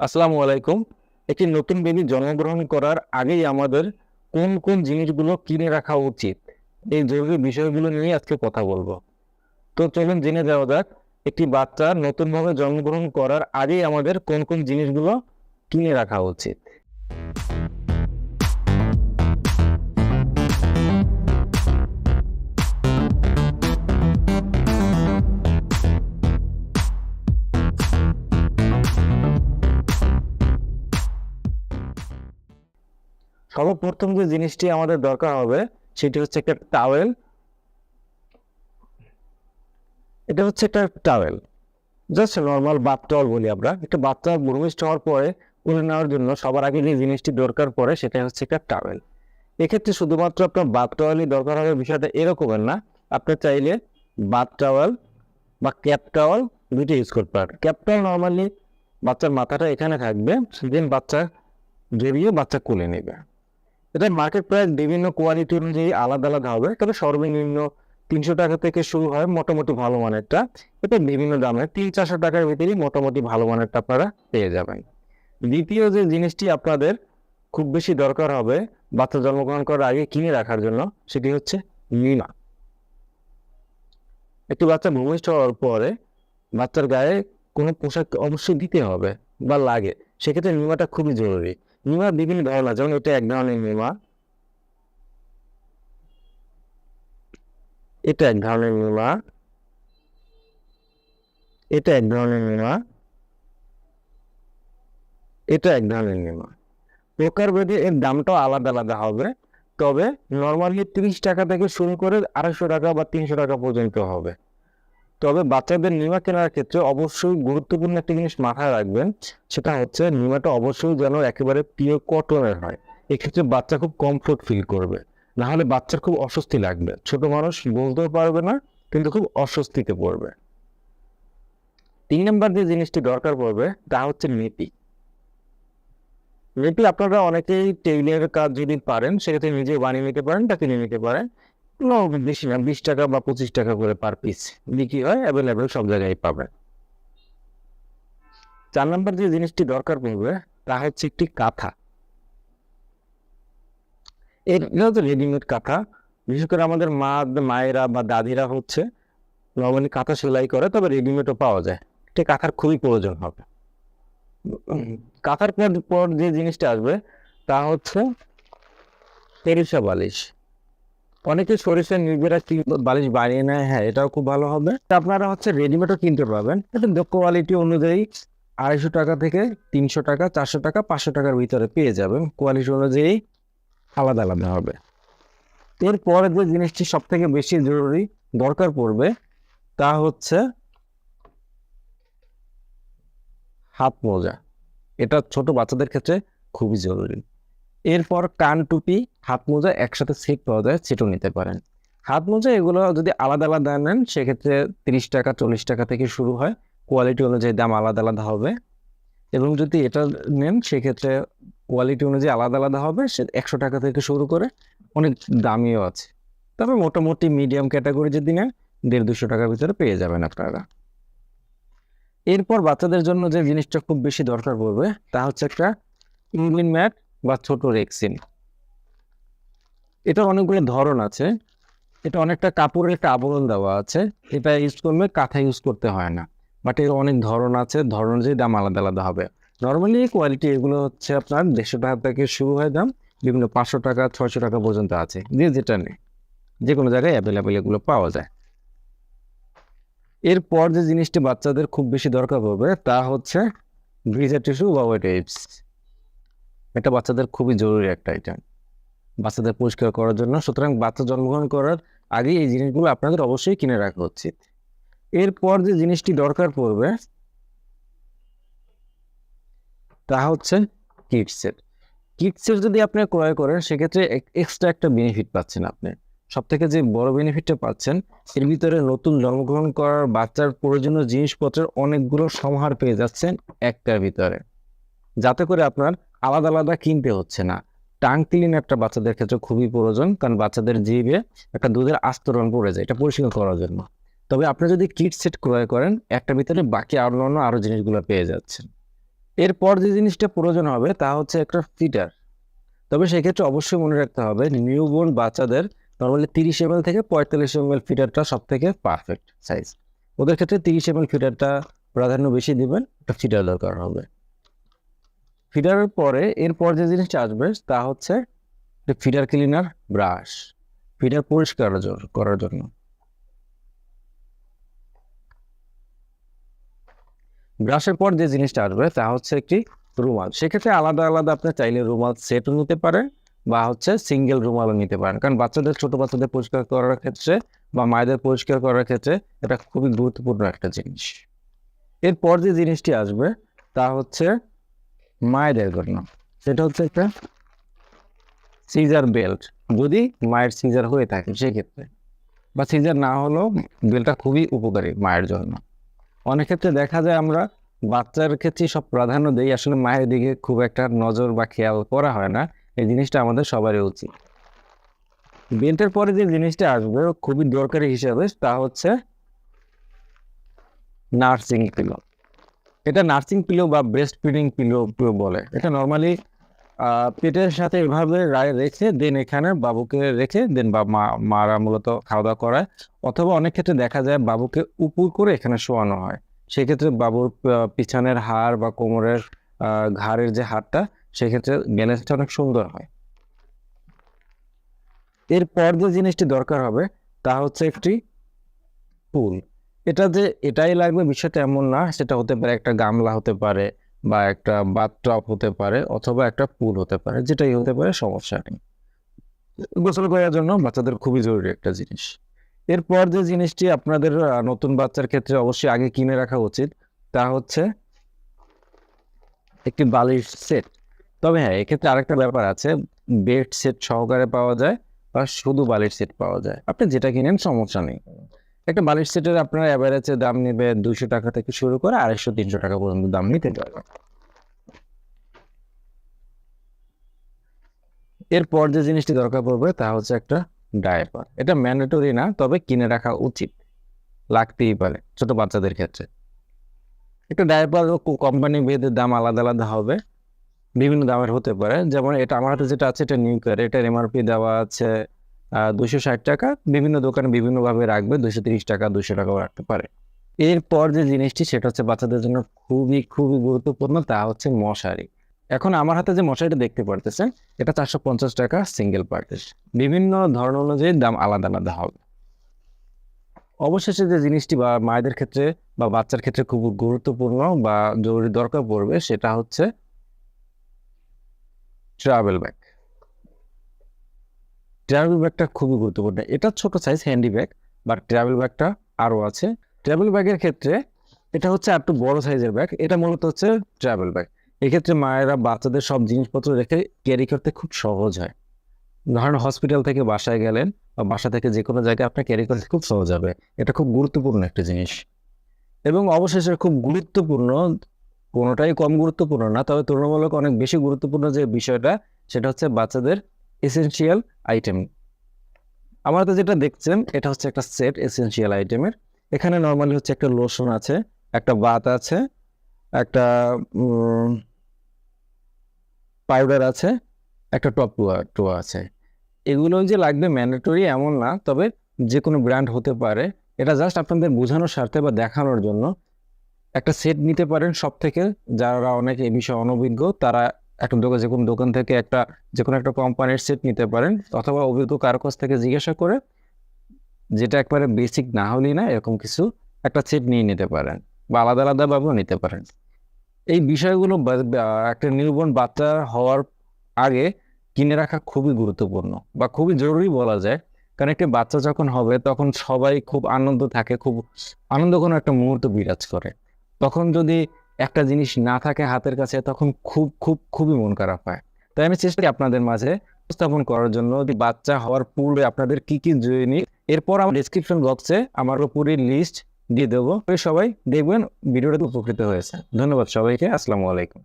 আসসালামু আলাইকুম। একটি নতুন বেবি জন্মগ্রহণ করার আগেই আমাদের কোন কোন জিনিসগুলো কিনে রাখা উচিত? এই জরুরি বিষয়গুলো নিয়ে আজকে কথা বলব। তো চলুন জেনে দেওয়া যাক, একটি বাচ্চা নতুনভাবে জন্মগ্রহণ করার আগেই আমাদের কোন কোন জিনিসগুলো কিনে রাখা উচিত। সর্বপ্রথম যে জিনিসটি আমাদের দরকার হবে, সেটি হচ্ছে একটা টাওয়েল এটা হচ্ছে একটা towel just normal bath towel বলি আমরা। একটা বাচ্চা ভূমিষ্ঠ হওয়ার পরে তুলে নেওয়ার জন্য সবার আগে যে জিনিসটি দরকার পড়ে সেটা হচ্ছে একটা টাওয়েল এক্ষেত্রে শুধুমাত্র আপনার বাথ টাওয়ালই দরকার হবে, বিষয়টা এরকমের না। আপনি চাইলে বাথ টাওয়াল বা ক্যাপ টাওয়াল দুইটা ইউজ করতে পারেন। ক্যাপ টাওয়াল নর্মালি বাচ্চার মাথাটা এখানে থাকবে, সেদিন বাচ্চা জড়িয়ে বাচ্চা কোলে নেবে। এটা মার্কেট প্রাইস বিভিন্ন কোয়ালিটি অনুযায়ী আলাদা আলাদা হবে, তবে সর্বনিম্ন তিনশো টাকা থেকে শুরু হয় মোটামুটি ভালো মানেরটা। এটা বিভিন্ন দামে তিন চারশো টাকার ভিতরেই মোটামুটি ভালো মানেরটা আপনারা পেয়ে যাবেন। দ্বিতীয় যে জিনিসটি আপনাদের খুব বেশি দরকার হবে, বাচ্চা জন্মগ্রহণ করার আগে কিনে রাখার জন্য, সেটি হচ্ছে নিমা। একটি বাচ্চা ভূমিষ্ঠ হওয়ার পরে বাচ্চার গায়ে কোনো পোশাক অবশ্যই দিতে হবে বা লাগে। সেক্ষেত্রে নিমাটা খুবই জরুরি। নিমা বিভিন্ন ধরনের যেমন এটা এক ধরনের নিমা। এটা এক ধরনের নিমা। এটা এক ধরনের নিমা। এটা এক ধরনের নিমা। প্রকার ভেদে এর দামটাও আলাদা আলাদা হবে, তবে নর্মালি তিরিশ টাকা থেকে শুরু করে আড়াইশো টাকা বা তিনশো টাকা পর্যন্ত হবে। তবে বাচ্চাদের নিমা কেনার ক্ষেত্রে অবশ্যই গুরুত্বপূর্ণ একটা জিনিস মাথায় রাখবেন, সেটা হচ্ছে নিমাটা অবশ্যই যেন একেবারে পিওর কটনের হয়। এক্ষেত্রে বাচ্চা খুব কমফোর্ট ফিল করবে। না হলে বাচ্চার খুব অস্বস্তি লাগবে। ছোট মানুষ বলতেও পারবে না, কিন্তু খুব অস্বস্তিতে পড়বে। তিন নম্বর যে জিনিসটি দরকার পড়বে, তা হচ্ছে নেপি নেপি আপনারা অনেকেই টেইলারের কাজ যদি পারেন, সেক্ষেত্রে নিজে বানিয়ে নিতে পারেন বা কিনে নিতে পারেন। বেশি না, বিশ টাকা বা পঁচিশ টাকা করে পার পিস বিক্রি হয় অ্যাভেলেবেল সব জায়গায় পাবেন চার নম্বর যে জিনিসটি দরকার পড়বে, তা হচ্ছে একটি কাঁথা। এটা হচ্ছে রেডিমেড কাঁথা। বিশেষ করে আমাদের মা, মায়েরা বা দাদিরা হচ্ছে নর্মালি কাঁথা সেলাই করে, তবে রেডিমেডও পাওয়া যায়। এটা কাঁথার খুবই প্রয়োজন হবে। কাঁথার পর যে জিনিসটা আসবে, তা হচ্ছে তেরিসা বালিশ। অনেকে সরিষার নিজেরা বালিশ বানিয়ে নেয়? হ্যাঁ এটাও খুব ভালো হবে। আপনারা হচ্ছে রেডিমেডও কিনতে পারবেন। এটা কোয়ালিটি অনুযায়ী আড়াইশো টাকা থেকে তিনশো টাকা, চারশো টাকা, পাঁচশো টাকার ভিতরে পেয়ে যাবেন। কোয়ালিটি অনুযায়ী আলাদা আলাদা হবে। এরপরে যে জিনিসটি সব থেকে বেশি জরুরি, দরকার পড়বে, তা হচ্ছে হাত মোজা। এটা ছোট বাচ্চাদের ক্ষেত্রে খুবই জরুরি। এরপর কান টুপি, হাত মোজা একসাথে সেট পাওয়া যায়, সেটাও নিতে পারেন। হাত মোজা এগুলো যদি আলাদা আলাদা নেন, সেক্ষেত্রে তিরিশ টাকা, চল্লিশ টাকা থেকে শুরু হয়। কোয়ালিটি অনুযায়ী দাম আলাদা আলাদা হবে। এবং যদি এটা নেন, সেক্ষেত্রে কোয়ালিটি অনুযায়ী আলাদা আলাদা হবে, সে একশো টাকা থেকে শুরু করে অনেক দামিও আছে। তবে মোটামুটি মিডিয়াম ক্যাটাগরি যদি নেন, দেড় দুশো টাকার ভিতরে পেয়ে যাবেন আপনারা। এরপর বাচ্চাদের জন্য যে জিনিসটা খুব বেশি দরকার পড়বে, তা হচ্ছে একটা ইংলিন ম্যাট বা ছোট রেক্সিন। এটা অনেকগুলো ধরন আছে। এটা অনেকটা কাপড়ের একটা আবরণ দেওয়া আছে। এটা ইউজ করলে কাঁথা ইউজ করতে হয় না। বাট এর অনেক ধরন আছে। ধরন অনুযায়ী দাম আলাদা আলাদা হবে। নর্মালি কোয়ালিটি এগুলো হচ্ছে আপনার দেড়শো টাকা থেকে শুরু হয় দাম। বিভিন্ন পাঁচশো টাকা, ছয়শো টাকা পর্যন্ত আছে। যে যেটা নেই। যে কোনো জায়গায় অ্যাভেলেবেল এগুলো পাওয়া যায়। এরপর যে জিনিসটি বাচ্চাদের খুব বেশি দরকার পড়বে, তা হচ্ছে গ্রিজার টিস্যু বা ওয়েট এটা বাচ্চাদের খুবই জরুরি একটা আইটেম বাচ্চাদের পরিষ্কার করার জন্য। সুতরাং বাচ্চা জন্মগ্রহণ করার আগে এই জিনিসগুলো আপনাদের অবশ্যই কিনে রাখা উচিত। এরপর যে জিনিসটি দরকার পড়বে, তা হচ্ছে কিটসের কিটসের যদি আপনি ক্রয় করেন, সেক্ষেত্রে এক্সট্রা একটা বেনিফিট পাচ্ছেন আপনি। সব থেকে যে বড় বেনিফিটটা পাচ্ছেন, এর ভিতরে নতুন জন্মগ্রহণ করার বাচ্চার প্রয়োজনীয় জিনিসপত্রের অনেকগুলো সমাহার পেয়ে যাচ্ছেন একটার ভিতরে। যাতে করে আপনার আলাদা আলাদা কিনতে হচ্ছে না। টাং ক্লিন একটা বাচ্চাদের ক্ষেত্রে খুবই প্রয়োজন, কারণ বাচ্চাদের জিভে একটা দুধের আস্তরণ পড়ে যায়, এটা পরিষ্কার করার জন্য। তবে আপনি যদি কিট সেট ক্রয় করেন, একটা ভিতরে বাকি অন্য অন্য আরও জিনিসগুলো পেয়ে যাচ্ছেন। এরপর যে জিনিসটা প্রয়োজন হবে, তা হচ্ছে একটা ফিটার। তবে সেক্ষেত্রে অবশ্যই মনে রাখতে হবে, নিউবর্ন বাচ্চাদের নর্মালি তিরিশ এম থেকে পঁয়তাল্লিশ এম ফিটারটা সব থেকে পারফেক্ট সাইজ ওদের ক্ষেত্রে তিরিশ এম ফিটারটা প্রাধান্য বেশি দিবেন, একটা ফিটার দরকার হবে। ফিটারের পরে এরপর যে জিনিসটা আসবে, তা হচ্ছে ফিডার ক্লিনার ব্রাশ ফিডার পরিষ্কার করার জন্য। ব্রাশের পর যে জিনিসটা আসবে, তা হচ্ছে একটি রুমাল। সেক্ষেত্রে আলাদা আলাদা আপনি চাইলে রুমাল সেটও নিতে পারেন বা হচ্ছে সিঙ্গেল রুমালও নিতে পারেন। কারণ বাচ্চাদের, ছোট বাচ্চাদের পরিষ্কার করার ক্ষেত্রে বা মায়েদের পরিষ্কার করার ক্ষেত্রে এটা খুবই গুরুত্বপূর্ণ একটা জিনিস। এরপর যে জিনিসটি আসবে, তা হচ্ছে মায়েদের জন্য। সেটা হচ্ছে একটা সিজার বেল্ট যদি মায়ের সিজার হয়ে থাকে সেক্ষেত্রে। বা সিজার না হলেও বেল্টটা খুবই উপকারী মায়ের জন্য। অনেক ক্ষেত্রে দেখা যায় আমরা বাচ্চার ক্ষেত্রে সব প্রাধান্য দেই, আসলে মায়ের দিকে খুব একটা নজর বা খেয়াল করা হয় না। এই জিনিসটা আমাদের সবারই উচিত। বেল্টের পরে যে জিনিসটা আসবে খুবই দরকারি হিসাবে তা হচ্ছে নার্সিং পিলো এটা নার্সিং পিলো বা ব্রেস্ট ফিডিং পিলো বলে। এটা নর্মালি পেটের সাথে এভাবে রেখে দেন এখানে, বাবুকে রেখে দেন বা মা, মারা মূলত খাওয়া দাওয়া করায়। অথবা অনেক ক্ষেত্রে দেখা যায় বাবুকে উপুর করে এখানে শোয়ানো হয়। সেক্ষেত্রে বাবুর পিছনের হাড় বা কোমরের ঘাড়ের যে হাড়টা, সেক্ষেত্রে ব্যালেন্সটা অনেক সুন্দর হয়। এরপর যে জিনিসটি দরকার হবে, তা হচ্ছে একটি পুল এটা যে এটাই লাগবে বিষয়টা এমন না, সেটা হতে পারে একটা গামলা হতে পারে বা একটা বাথটব হতে পারে অথবা একটা পুল হতে পারে, যেটাই হতে পারে, সমস্যা নেই। গোসল করার জন্য বাচ্চাদের খুবই জরুরি একটা জিনিস। এরপর যে জিনিসটি আপনাদের নতুন বাচ্চার ক্ষেত্রে অবশ্যই আগে কিনে রাখা উচিত, তা হচ্ছে একটি বালিশ সেট। তবে হ্যাঁ এক্ষেত্রে আরেকটা ব্যাপার আছে, বেড সেট সহকারে পাওয়া যায় বা শুধু বালিশ সেট পাওয়া যায়। আপনি যেটা কিনেন, সমস্যা নেই। একটা বালিশ সেটের আপনার অ্যাভারেজে দাম নেবে দুইশো টাকা থেকে শুরু করে আড়াইশো, তিনশো টাকা পর্যন্ত দাম নিতে পারবে এরপর যে জিনিসটি দরকার পড়বে তা হচ্ছে একটা ডায়াপার এটা ম্যান্ডেটরি না, তবে কিনে রাখা উচিত। লাগতেই পারে, ছোট বাচ্চাদের ক্ষেত্রে। একটা ডায়াপার কোম্পানি ভেদে দাম আলাদা আলাদা হবে। বিভিন্ন দামের হতে পারে। যেমন এটা আমার হাতে যেটা আছে, এটা নিউ কেয়ার এটার এমআরপি দেওয়া আছে। দুশো ষাট টাকা, বিভিন্ন দোকানে বিভিন্নভাবে রাখবে, দুশো তিরিশ টাকা, দুশো টাকাও রাখতে পারে। এরপর যে জিনিসটি, সেটা হচ্ছে বাচ্চাদের জন্য খুবই খুবই গুরুত্বপূর্ণ, তা হচ্ছে মশারি। এখন আমার হাতে যে মশারিটা দেখতে পারতেছেন, এটা চারশো পঞ্চাশ টাকা সিঙ্গেল পার্টিস বিভিন্ন ধরন অনুযায়ী দাম আলাদা আলাদা হবে। অবশেষে যে জিনিসটি বা মায়েদের ক্ষেত্রে বা বাচ্চার ক্ষেত্রে খুব গুরুত্বপূর্ণ বা জরুরি দরকার পড়বে, সেটা হচ্ছে ট্রাভেল ব্যাগ ট্রাভেল ব্যাগটা খুবই গুরুত্বপূর্ণ। এটা ছোট size handy bag but travel ব্যাগটা আরও আছে। ট্রাভেল ব্যাগের ক্ষেত্রে এটা হচ্ছে একটু বড় সাইজের ব্যাগ এটা মূলত হচ্ছে ট্রাভেল ব্যাগ এক্ষেত্রে মায়েরা বাচ্চাদের সব জিনিসপত্র রেখে ক্যারি করতে খুব সহজ হয়। ধরেন হসপিটাল থেকে বাসায় গেলেন বা বাসা থেকে যে কোনো জায়গায় আপনার ক্যারি করতে খুব সহজ হবে। এটা খুব গুরুত্বপূর্ণ একটা জিনিস। এবং অবশেষে খুব গুরুত্বপূর্ণ, কোনোটাই কম গুরুত্বপূর্ণ না, তবে তুলনামূলক অনেক বেশি গুরুত্বপূর্ণ যে বিষয়টা, সেটা হচ্ছে বাচ্চাদের এসেনশিয়াল আইটেম আমার তো যেটা দেখছেন, এটা হচ্ছে একটা সেট এসেনশিয়াল আইটেমের এখানে নর্মালি হচ্ছে একটা লোশন আছে, একটা বাত আছে, একটা পাউডার আছে, একটা টপ টোয়া আছে। এগুলো যে লাগবে ম্যান্ডেটরি এমন না, তবে যে কোনো ব্র্যান্ড হতে পারে। এটা জাস্ট আপনাদের বোঝানোর স্বার্থে বা দেখানোর জন্য। একটা সেট নিতে পারেন সব থেকে যারা অনেক এ বিষয়ে অনভিজ্ঞ, তারা একটা দোকান, যে কোনো দোকান থেকে একটা, যে কোনো একটা কোম্পানির সেট নিতে পারেন, অথবা অভিজ্ঞ কারও কাছ থেকে জিজ্ঞাসা করে যেটা একবারে বেসিক না হলেই না এরকম কিছু একটা সেট নিয়ে নিতে পারেন বা আলাদা আলাদাভাবেও নিতে পারেন। এই বিষয়গুলো একটা নিউবর্ন বাচ্চা হওয়ার আগে কিনে রাখা খুবই গুরুত্বপূর্ণ বা খুবই জরুরি বলা যায়। কারণ একটি বাচ্চা যখন হবে, তখন সবাই খুব আনন্দ থাকে, খুব আনন্দ কোনো একটা মুহূর্ত বিরাজ করে। তখন যদি একটা জিনিস না থাকে হাতের কাছে, তখন খুব খুব, খুবই মন খারাপ হয়। তাই আমি চেষ্টা করি আপনাদের মাঝে উপস্থাপন করার জন্য বাচ্চা হওয়ার পূর্বে আপনাদের কি কি জয়নি এরপর আমার ডিসক্রিপশন বক্সে আমার পুরো লিস্ট দিয়ে দেবো। সবাই দেখবেন ভিডিওটাতে উপকৃত হয়েছে। ধন্যবাদ সবাইকে, আসসালামু আলাইকুম।